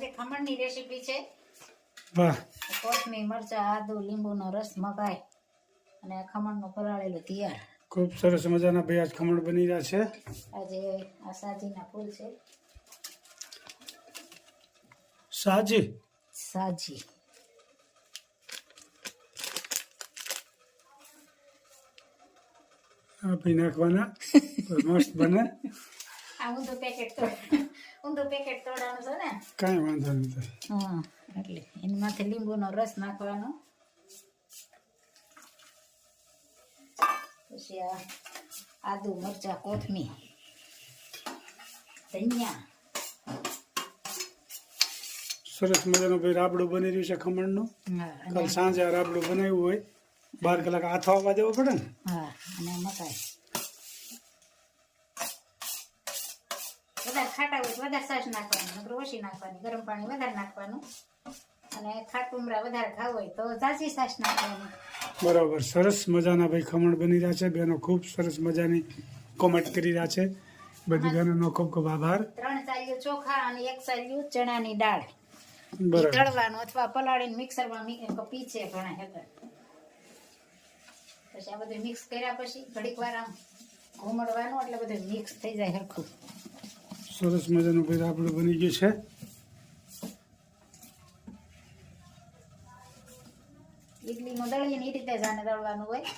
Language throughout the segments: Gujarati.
આજે ખમણની રેસીપી છે. વાહ. કોથમીર મરચા આદુ લીંબુનો રસ મકાઈ અને ખમણનું પલાળેલું તૈયાર. ખૂબ સરસ મજાના ભાઈ આજ ખમણ બની રહ્યા છે. આજે આ સાજીના ફૂલ છે. સાજી? નાખવાના. મસ્ત બને. આ તો પેકેટ ઊંધું પેકેટ તોડવાનું છે ને? કાંઈ વાંધો નથી હા એટલે એની માથે લીંબુનો રસ નાખવાનો. પછી આ આદુ મરચા કોથમીર ધનિયા. સરસ મજાનો ભાઈ રાબડું બની રહ્યું છે ખમણનું. કાલ સાંજે આ રાબડું બનાવ્યું હોય. બાર કલાક હાથો આવવા દેવો પડે ને? હા અને મકાઈ. વધારે ખાટા હોય તો વધારે સાસ નાખવાની નકર ઓછી નાખવાની ગરમ પાણી વધારે નાખવાનું. અને ખાટુમરા વધારે ખાવ હોય તો ઝાઝી સાસ નાખવાની. બરાબર સરસ મજાના ભાઈ ખમણ બની રહ્યા છે. બેનો ખૂબ સરસ મજાની કોમેન્ટ કરી રહ્યા છે. બધી બહેનોનો ખૂબ ખૂબ આભાર. ત્રણ ચાલ્યું ચોખા અને એક ચાલ્યું ચણાની દાળ. તળવાનું અથવા પલાળીને મિક્સરમાં પીછે ઘણા હેઠળ પછી આ બધું મિક્સ કર્યા પછી ઘડીક વાર આમ ઘૂમડવાનું એટલે બધું મિક્સ થઈ જાય હરખું સરસ મજાનું ભાઈ રાબડું બની ગયું છે. ઇડલીમાં દળીએને એ રીતે જ આને દળવાનું હોય.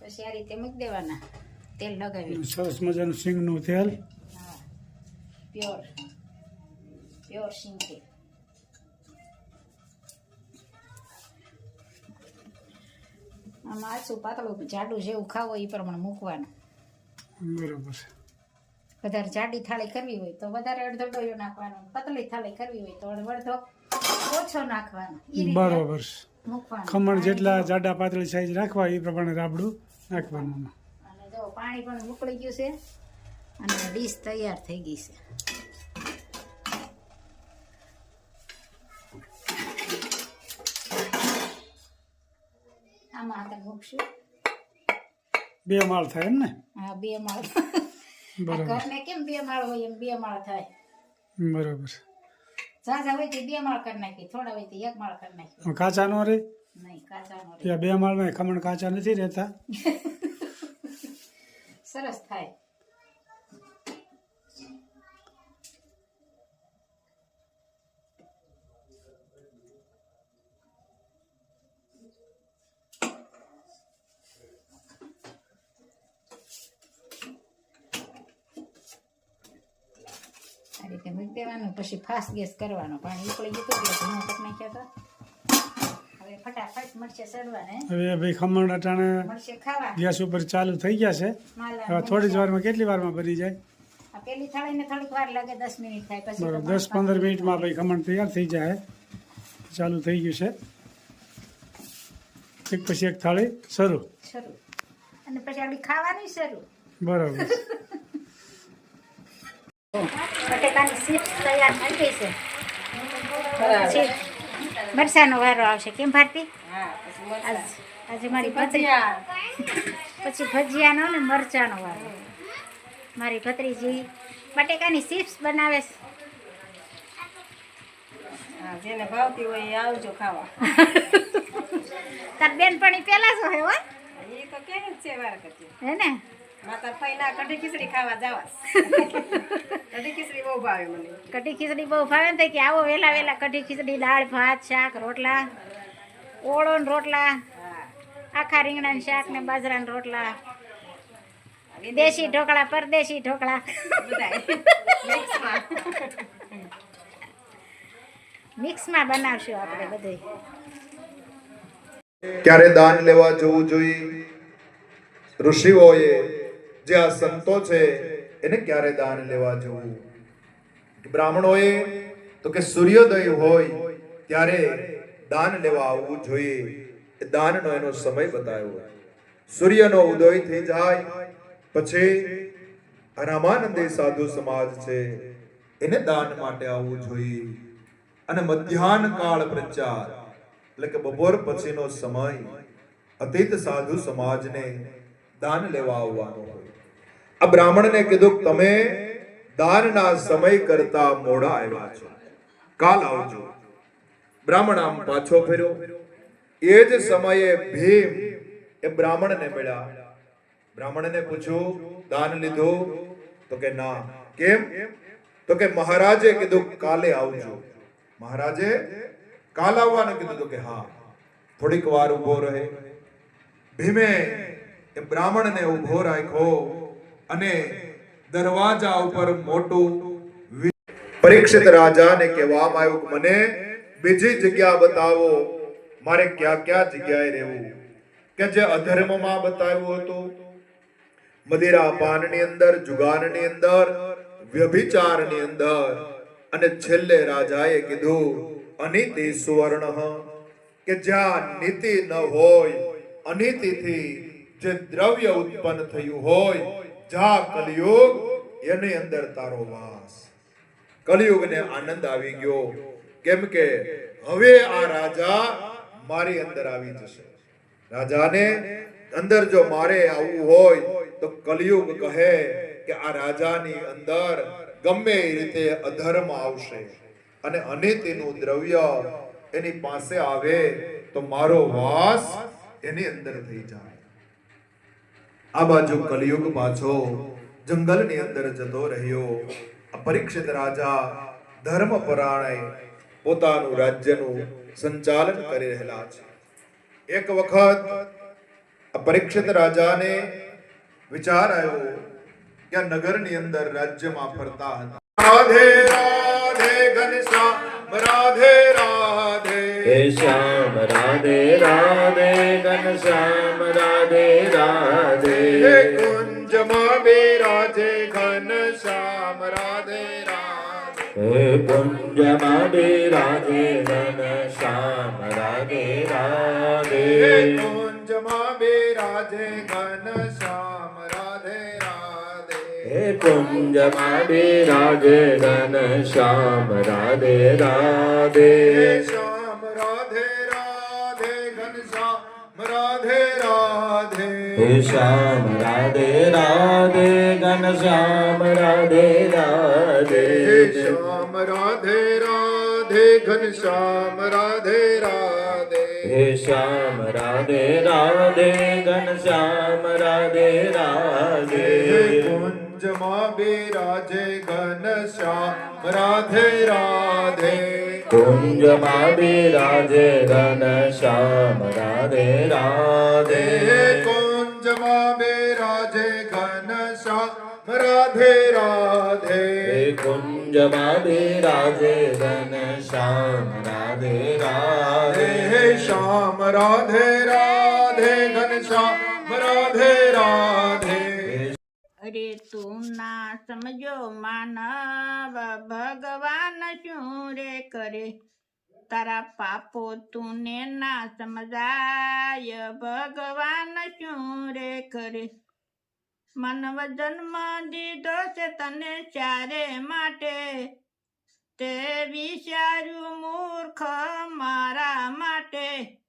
પછી આ રીતે મૂકી દેવાના. તેલ લગાવી સરસ મજાનું સિંગનું તેલ. પ્યોર. પ્યોર સિંગ તેલ આમાં આછું પાતળું જાડું જેવું ખાવો એ પ્રમાણે મૂકવાનું. બરાબર વધારે જાડી થાળી કરવી હોય તો વધારે અડધો ડોયો નાખવાનો પતલી થાળી કરવી હોય તો અડધો ઓછો નાખવાનો. બરોબર ખમણ જેટલા જાડા પાતળી સાઈઝ રાખવા એ પ્રમાણે રાબડું નાખવાનું. અને જો પાણી પણ ઉકળી ગયું છે અને ડીશ તૈયાર થઈ ગઈ છે. આમાં આપણે મૂકશું. બે માળ થાય એમ ને? હા બે માળ ઘરને કેમ બે માળ હોય એમ બે માળ થાય? બરાબર. ઝાઝા હોય તો બે માળ કરી નાખી થોડા હોય તો એક માળ કરી નાખી. કાચા નો રે? નહીં કાચા નો રે. બે માળમાં ખમણ કાચા નથી રહેતા? સરસ થાય આ રીતે મૂકી દેવાનું પછી ફાસ્ટ ગેસ કરવાનો. પાણી ઉકળી ગયું એટલે ધીમો કરી નાખ્યો હતો હવે ફટાફટ મળશે સડવાને હવે ભાઈ ખમણ અટાણે ખાવા. ગેસ ઉપર ચાલુ થઈ ગયા છે. હવે થોડી જ વારમાં કેટલી વારમાં બની જાય? પેલી થાળીને થોડીક વાર લાગે દસ મિનિટ થાય પછી બરાબર દસ પંદર મિનિટમાં ભાઈ ખમણ તૈયાર થઈ જાય. ચાલુ થઈ ગયું છે. એક પછી એક થાળી શરૂ. શરૂ. અને પછી આપણી ખાવાની શરૂ. બરાબર. બટેકાની ચિપ્સ તૈયાર થઈ ગઈ છે. પછી મરચાનો વારો આવશે. કેમ ભારતી? આજે મારી ભત્રી પછી ભજીયાનો ને મરચાનો વારો. મારી ભત્રીજી બટેકાની ચિપ્સ બનાવે છે. જેને ભાવતી હોય એ આવજો ખાવા. તાર બેનપણી પેલા જ હોય હો. એ તો કે છે વાર કરતી હે ને? કઢી ખીચડી ખાવા જવાસ. કઢી ખીચડી બહુ ભાવે મને. કઢી ખીચડી બહુ ભાવે ને કે આવો વેલા વેલા કઢી ખીચડી દાળ ભાત શાક રોટલા ઓળો ને રોટલા આખા રીંગણા રીંગણાના શાક ને બાજરાના રોટલા દેશી ઢોકળા પરદેશી ઢોકળા. મિક્સમાં મિક્સમાં બનાવશું આપણે બધું. ક્યારે દાન લેવા જવું જોઈએ. ઋષિઓએ જે આ સંતો છે, એને ક્યારે દાન લેવા જવું? બ્રાહ્મણોએ તો કે સૂર્યોદય હોય ત્યારે દાન લેવા આવવું જોઈએ. એ દાનનો એનો સમય બતાવ્યો સૂર્યનો ઉદય થઈ જાય, પછી રામાનંદે સાધુ સમાજ છે, એને દાન માટે આવવું જોઈએ. અને મધ્યાહન કાળ પ્રચાર, એટલે કે બપોર પછીનો સમય, અતીત સાધુ સમાજને દાન લેવા આવવાનો હોય. આ બ્રાહ્મણને કીધું, તમે દાનના સમય કરતા મોડા આવ્યા છો. કાલ આવજો. બ્રાહ્મણ આમ પાછો ફેર્યો. એ જ સમયે ભીમ એ બ્રાહ્મણને મળ્યા. બ્રાહ્મણને પૂછ્યું, દાન લીધું? તો કે, ના. કેમ? તો કે, મહારાજે કીધું, કાલે આવજો. મહારાજે કાલ આવવાનું કીધું તો કે, હા. થોડીક વાર ઊભો રહે. ભીમે એ બ્રાહ્મણને ઊભો રાખ્યો. અને દરવાજા ઉપર મોટું પરીક્ષિત રાજાને કહેવામાં આવ્યું કે મને બીજી જગ્યા બતાવો. મારે ક્યાં ક્યાં જગ્યાએ રહેવું? કે જે અધર્મમાં બતાવ્યું હતું? મદિરા પાનની અંદર, જુગારની અંદર, વ્યભિચારની અંદર. અને છેલ્લે રાજાએ કીધું, અનિતિ સુવર્ણ કે જ્યાં નીતિ ન હોય, અનિતિથી જે દ્રવ્ય ઉત્પન્ન થયું હોય જ્યાં કલયુગ, એની અંદર તારો વાસ. કલયુગને આનંદ આવી ગયો. કેમ કે હવે આ રાજા મારી અંદર આવી જશે. રાજાને અંદર જો મારે આવવું હોય, તો કલયુગ કહે કે આ રાજાની અંદર ગમે એ રીતે અધર્મ આવશે. અને અનિતિનું દ્રવ્ય એની પાસે આવે, તો મારો વાસ એની અંદર થઈ જાય. આ બાજુ કલયુગ પાછો જંગલની અંદર જતો રહ્યો. પરીક્ષિત રાજા ધર્મ પરાણે પોતાનું રાજ્યનું સંચાલન કરી રહેલા છે. એક વખત પરીક્ષિત રાજાને વિચાર આવ્યો કે નગરની અંદર રાજ્યમાં ફરતા હતા. રાધે રાધે ઘનશ્યામ, રાધે રાધે હે શ્યામ રાધે રાધે ઘનશ્યામ રાધે રાધે. હે કુંજમાં બિરાજે ઘનશ્યામ રાધે રાધે. હે કુંજમાં બિરાજે ઘનશ્યામ રાધે રાધે. હે કુંજમાં બિરાજે ઘનશ્યામ રાધે રાધે. હે કુંજમાં બિરાજે ઘનશ્યામ રાધે રાધે. શ્યામ રાધે રાધે રાધે. હે શ્યામ રાધે રાધે ઘનશ્યામ રાધે રાધે. હે શ્યામ રાધે રાધે ઘનશ્યામ રાધે રાધે. હે શ્યામ રાધે રાધે ઘનશ્યામ રાધે રાધે. હે કુંજમાં બિરાજે ઘનશ્યામ રાધે રાધે. કુંજમાં બિરાજે ઘનશ્યામ રાધે રાધે હે કુંજમાં બિરાજે ઘનશ્યામ રાધે રાધે હે કુંજમાં બિરાજે ઘનશ્યામ રાધે રાધે હે શ્યામ રાધે રાધે ઘનશ્યામ રાધે રાધે અરે તું ના સમજો માનવ ભગવાન શું રે કરે? તારા પાપો તુને ના સમજાય. ભગવાન શું રે કરે? માનવ જન્મ દીધો છે તને ચારે માટે. તે વિચાર્યું મૂર્ખ મારા માટે.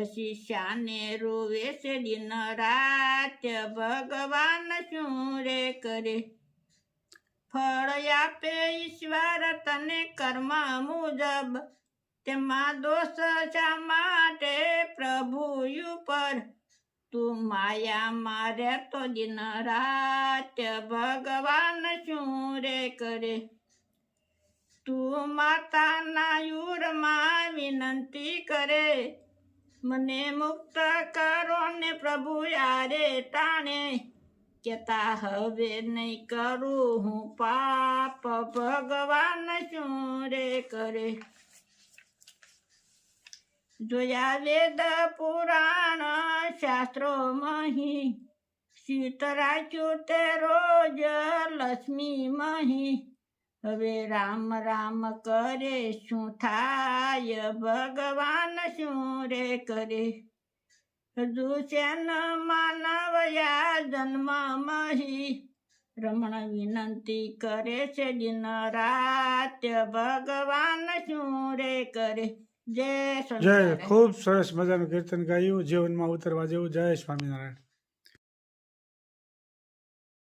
પછી શાને રોવે છે દિન રાત ભગવાન શું રે કરે. ફળ આપે ઈશ્વર તને કર્મ મુજબ. તેમાં દોષ શા માટે પ્રભુ ઉપર? તું માયા મારે તો દિન રાત ભગવાન શું રે કરે. તું માતાના યુરમાં વિનંતી કરે. મને મુક્ત કરો ને પ્રભુ યારે ટાણે કેતા હવે નહીં કરું હું પાપ. ભગવાન શું રે કરે? જોયા વેદ પુરાણ શાસ્ત્રો મહી. સીતરા તે રોજ લક્ષ્મી મહી. હવે રામ રામ કરે શું થાય? ભગવાન શું રે કરે? શેન માનવયા જન્મ મહી? રમણ વિનંતી કરે છે દિન રાત. ભગવાન શું રે કરે? જય જય. ખૂબ સરસ મજાનું કીર્તન ગાયું. જીવનમાં ઉતરવા જેવું. જય સ્વામિનારાયણ.